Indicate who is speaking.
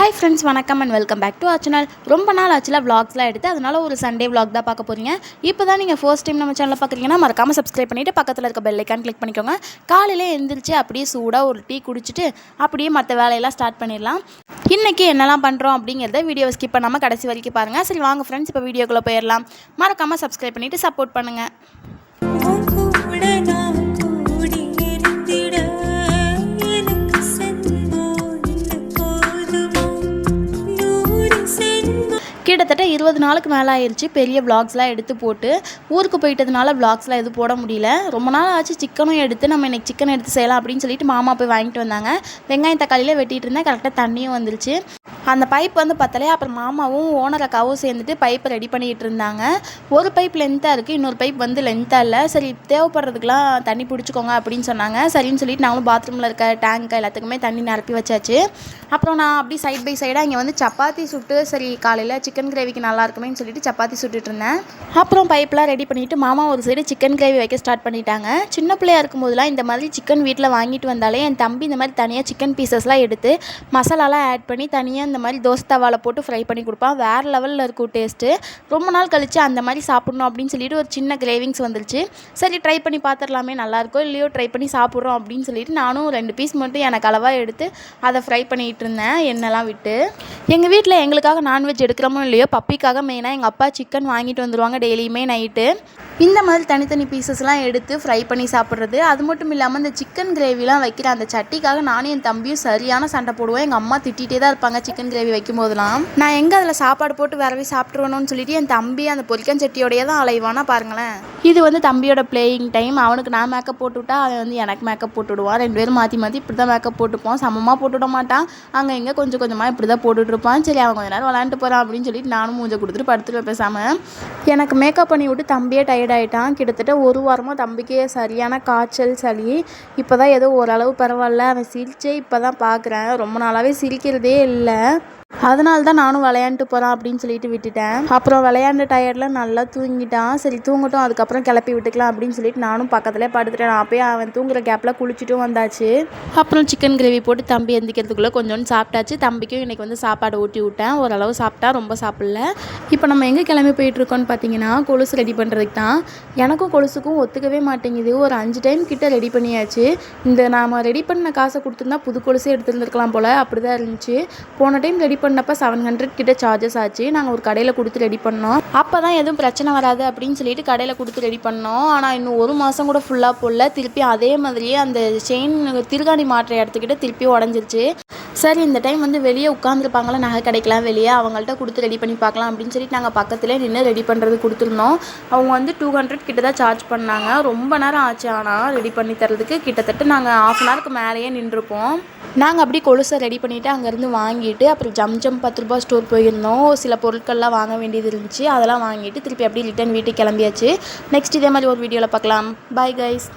Speaker 1: Hi friends வணக்கம் and welcome back to our channel ரொம்ப நாள் ஆச்சுல விளாக்ஸ்லாம் எடுத்து அதனால ஒரு சண்டே விளாக் தான் பார்க்க போகிறீங்க இப்போ தான் நீங்கள் ஃபர்ஸ்ட் டைம் நம்ம சேனலில் பார்க்குறீங்கன்னா மறக்காமல் சப்ஸ்கிரைப் பண்ணிவிட்டு பக்கத்தில் இருக்க பெல் ஐக்கான் கிளிக் பண்ணிக்கோங்க. காலையில் எழுந்திரிச்சு அப்படியே சூடாக ஒரு டீ குடிச்சிட்டு அப்படியே மற்ற வேலையெல்லாம் ஸ்டார்ட் பண்ணிடலாம். இன்றைக்கி என்னெல்லாம் பண்ணுறோம் அப்படிங்கிறத வீடியோவை ஸ்கிப் பண்ணாமல் கடைசி வரைக்கும் பாருங்கள் சரி வாங்க ஃப்ரெண்ட்ஸ் இப்போ வீடியோக்குள்ளே போயிடலாம். மறக்காமல் சப்ஸ்கிரைப் பண்ணிவிட்டு சப்போர்ட் பண்ணுங்கள் கிட்டத்தட்ட இருபது நாளுக்கு மேலே ஆயிடுச்சு பெரிய விளாக்ஸ்லாம் எடுத்து போட்டு ஊருக்கு போயிட்டதுனால விளாக்ஸ்லாம் எதுவும் போட முடியல. ரொம்ப நாள் ஆச்சு சிக்கனும் எடுத்து நம்ம இன்றைக்கி சிக்கன் எடுத்து செய்யலாம் அப்படின்னு சொல்லிட்டு மாமா போய் வாங்கிட்டு வந்தாங்க. வெங்காயம் தக்காளியில் வெட்டிகிட்டு இருந்தேன். கரெக்டாக தண்ணியும் வந்துருச்சு. அந்த பைப் வந்து பத்தலையா? அப்புறம் மாமாவும் ஓனர் அக்காவும் சேர்ந்துட்டு பைப்பை ரெடி பண்ணிகிட்டு இருந்தாங்க. ஒரு பைப் லென்த்தாக இருக்குது இன்னொரு பைப் வந்து லென்த்தாக இல்லை. சரி தேவைப்படுறதுக்கெலாம் தண்ணி பிடிச்சிக்கோங்க அப்படின்னு சொன்னாங்க. சரின்னு சொல்லிட்டு நாங்களும் பாத்ரூமில் இருக்க டேங்க் எல்லாத்துக்குமே தண்ணி நிரப்பி வச்சாச்சு. அப்புறம் நான் அப்படி சைட் பை சைடாக இங்கே வந்து சப்பாத்தி சுட்டு சரி காலையில் சிக்கன் கிரேவிக்கு நல்லா இருக்குமேன்னு சொல்லிட்டு சப்பாத்தி சுட்டுட்டு இருந்தேன். அப்புறம் பைப்லாம் ரெடி பண்ணிவிட்டு மாமா ஒரு சைடு சிக்கன் கிரேவி வைக்க ஸ்டார்ட் பண்ணிட்டாங்க. சின்ன பிள்ளையா இருக்கும்போதெல்லாம் இந்த மாதிரி சிக்கன் வீட்டில் வாங்கிட்டு வந்தாலே என் தம்பி இந்த மாதிரி தனியாக சிக்கன் பீசஸ்லாம் எடுத்து மசாலாலாம் ஆட் பண்ணி தனியாக இந்த மாதிரி தோசை தவாவில் போட்டு ஃப்ரை பண்ணி கொடுப்பான். வேறு லெவலில் இருக்கும் டேஸ்ட்டு ரொம்ப நாள் கழித்து அந்த மாதிரி சாப்பிட்ணும் அப்படின்னு சொல்லிட்டு ஒரு சின்ன கிரேவிங்ஸ் வந்துருச்சு. சரி ட்ரை பண்ணி பார்த்துடலாமே நல்லாயிருக்கோ இல்லையோ ட்ரை பண்ணி சாப்பிட்றோம் அப்படின்னு சொல்லிட்டு நானும் ரெண்டு பீஸ் மட்டும் எனக்கு அளவாக எடுத்து அதை ஃப்ரை பண்ணிகிட்டு இருந்தேன். எண்ணெய்லாம் விட்டு. எங்கள் வீட்டில் எங்களுக்காக நான்வெஜ் எடுக்கிறோமோ இல்லையோ பப்பிக்காக மெயினாக எங்கள் அப்பா சிக்கன் வாங்கிட்டு வந்துடுவாங்க டெய்லியுமே நைட்டு இந்த மாதிரி தனித்தனி பீசஸ்லாம் எடுத்து ஃப்ரை பண்ணி சாப்பிட்றது. அது மட்டும் இல்லாமல் இந்த சிக்கன் கிரேவிலாம் வைக்கிற அந்த சட்டிக்காக நானும் என் தம்பியும் சரியான சண்டை போடுவோம். எங்கள் அம்மா திட்டிகிட்டே தான் இருப்பாங்க சிக்கன் கிரேவி வைக்கும் போதெல்லாம் நான் எங்கே அதில் சாப்பாடு போட்டு வரவே சாப்பிட்ருவேணும்னு சொல்லிட்டு என் தம்பி அந்த பொரிக்கன் சட்டியோடையே தான் அலைவானா பாருங்களேன். இது வந்து தம்பியோட பிளேயிங் டைம் அவனுக்கு நான் மேக்கப் போட்டுவிட்டா அவன் வந்து எனக்கு மேக்கப் போட்டு விடுவான் ரெண்டு பேரும் மாற்றி மாற்றி இப்படி தான் மேக்கப் போட்டுப்போம் சமமாக போட்டுவிட மாட்டான். அங்கே இங்கே கொஞ்சம் கொஞ்சமாக இப்படி தான் போட்டுட்ருப்பான் சரி அவன் கொஞ்ச நேரம் விளாண்டு போகிறான் அப்படின்னு சொல்லிட்டு நானும் மூஞ்சை கொடுத்துட்டு படுத்துட்டு பேசாமல் எனக்கு மேக்கப் பண்ணி விட்டு தம்பியே டயர்ட் ஆகிட்டான் கிட்டத்தட்ட ஒரு வாரமாக தம்பிக்கே சரியான காய்ச்சல் சளி. இப்போ தான் ஏதோ ஓரளவு பரவாயில்ல. அவன் சிரிச்சே இப்போ தான் பார்க்குறேன் ரொம்ப நாளாகவே சிரிக்கிறதே இல்லை. அதனால தான் நானும் விளையாண்டுட்டு போகிறான் அப்படின்னு சொல்லிட்டு விட்டுட்டேன். அப்புறம் விளையாண்ட டயர்டில் நல்லா தூங்கிட்டான். சரி தூங்கட்டும் அதுக்கப்புறம் கிளப்பி விட்டுக்கலாம் அப்படின்னு சொல்லிட்டு நானும் பக்கத்துலேயே படுத்துட்டேன். நான் போய் அவன் தூங்குற கேப்பில் குளிச்சுட்டும் வந்தாச்சு. அப்புறம் சிக்கன் கிரேவி போட்டு தம்பி எந்திக்கிறதுக்குள்ளே கொஞ்சோண்டு சாப்பிட்டாச்சு. தம்பிக்கும் இன்றைக்கி வந்து சாப்பாடு ஊட்டி விட்டேன். ஓரளவு சாப்பிட்டா ரொம்ப சாப்பிடல. இப்போ நம்ம எங்கே கிளம்பி போயிட்டுருக்கோன்னு பார்த்தீங்கன்னா கொலுசு ரெடி பண்ணுறதுக்கு தான். எனக்கும் கொலுசுக்கும் ஒத்துக்கவே மாட்டேங்குது. ஒரு அஞ்சு டைம் கிட்டே ரெடி பண்ணியாச்சு. இந்த நாம் ரெடி பண்ண காசை கொடுத்துருந்தா புது கொலுசே எடுத்துருந்துருக்கலாம் போல். அப்படி தான் இருந்துச்சு. போன டைம் ரெடி பண்ணப்போ செவன் ஹண்ட்ரட் கிட்ட சார்ஜஸ் ஆச்சு. நாங்கள் ஒரு கடையில் கொடுத்து ரெடி பண்ணோம். அப்போ தான் எதுவும் பிரச்சனை வராது அப்படின்னு சொல்லிட்டு கடையில் கொடுத்து ரெடி பண்ணோம். ஆனால் இன்னும் ஒரு மாதம் கூட ஃபுல்லாக போடல. திருப்பி அதே மாதிரியே அந்த செயின் திருகாணி மாற்ற இடத்துக்கிட்ட திருப்பி உடஞ்சிருச்சு. சரி இந்த டைம் வந்து வெளியே உட்காந்துருப்பாங்களா நகை கிடைக்கலாம் வெளியே அவங்கள்ட்ட கொடுத்து ரெடி பண்ணி பார்க்கலாம் அப்படின்னு சொல்லிட்டு நாங்கள் பக்கத்துலேயே நின்று ரெடி பண்ணுறது கொடுத்துருந்தோம். அவங்க வந்து டூ ஹண்ட்ரட் கிட்ட தான் சார்ஜ் பண்ணாங்க. ரொம்ப நேரம் ஆச்சு ஆனால் ரெடி பண்ணி தரதுக்கு கிட்டத்தட்ட நாங்கள் ஆஃப் அன் ஹவருக்கு மேலேயே நின்றுருப்போம். நாங்கள் அப்படி கொலுசை ரெடி பண்ணிவிட்டு அங்கேருந்து வாங்கிட்டு அப்புறம் ஜம் ஜம் பத்து ரூபா ஸ்டோர் போயிருந்தோம். சில பொருட்கள்லாம் வாங்க வேண்டியது இருந்துச்சு. அதெல்லாம் வாங்கிட்டு திருப்பி அப்படியே ரிட்டன் வீட்டுக்கு கிளம்பியாச்சு. நெக்ஸ்ட் இதே மாதிரி ஒரு வீடியோவில் பார்க்கலாம். Bye guys